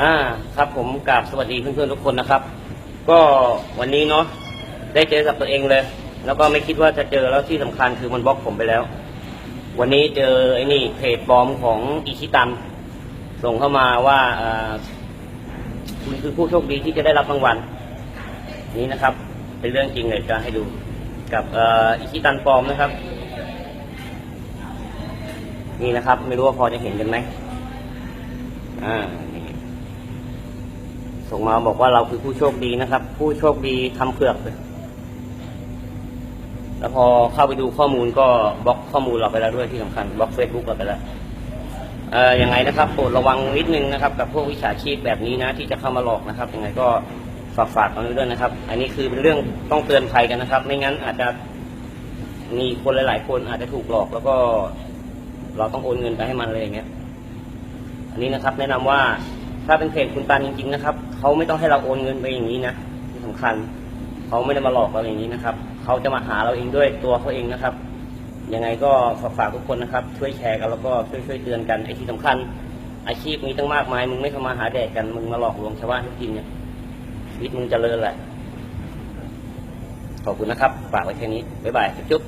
อ่าครับผมกราบสวัสดีเพื่อนๆทุกคนนะครับ ก็วันนี้เนาะได้เจอกับตัวเองเลย แล้วก็ไม่คิดว่าจะเจอแล้วที่สำคัญคือมันบล็อกผมไปแล้ว วันนี้เจอไอ้นี่เพจปลอมของอิชิตัน ส่งเข้ามาว่าอ่าคุณคือผู้โชคดีที่จะได้รับรางวัลนี้นะครับ เป็นเรื่องจริงเลยจะให้ดูกับอ,อิชิตันปลอมนะครับ นี่นะครับ ไม่รู้ว่าพอจะเห็นกันไหมอ่า ส่งมาบอกว่าเราคือผู้โชคดีนะครับ ผู้โชคดีทำเผือกแล้วพอเข้าไปดูข้อมูลก็บล็อกข้อมูลเราไปแล้วด้วยที่สำคัญบล็อกเฟซบุ๊กเราไปแล้วเอ่อยังไงนะครับโปรดระวังนิดนึงนะครับ กับพวกวิชาชีพแบบนี้นะ ที่จะเข้ามาหลอกนะครับยังไงก็ฝากฝากกันไว้ด้วยนะครับ อันนี้คือเป็นเรื่องต้องเตือนภัยกันนะครับ ไม่งั้นอาจจะมีคนหลาย ๆ คนอาจจะถูกหลอก แล้วก็เราต้องโอนเงินไปให้มันเลยอย่างเงี้ย อันนี้นะครับ แนะนำว่า ถ้าเป็นเพจคุณตันจริง ๆ นะครับเขาไม่ต้องให้เราโอนเงินไปอย่างนี้นะที่สำคัญเขาไม่ได้มาหลอกเราอย่างนี้นะครับเขาจะมาหาเราเองด้วยตัวเขาเองนะครับยังไงก็ฝากฝากทุกคนนะครับ ช่วยแชร์กันแล้วก็ช่วยช่วยเตือนกันไอ้ที่สำคัญ อาชีพมีตั้งมากมายมึงไม่ทำมาหาแดกกันมึงมาหลอกลวงชาวบ้านทุกทีเนี่ยชีวิตมึงเจริญแหละขอบคุณนะครับ ฝากไว้แค่นี้บ๊ายบายจุ๊บ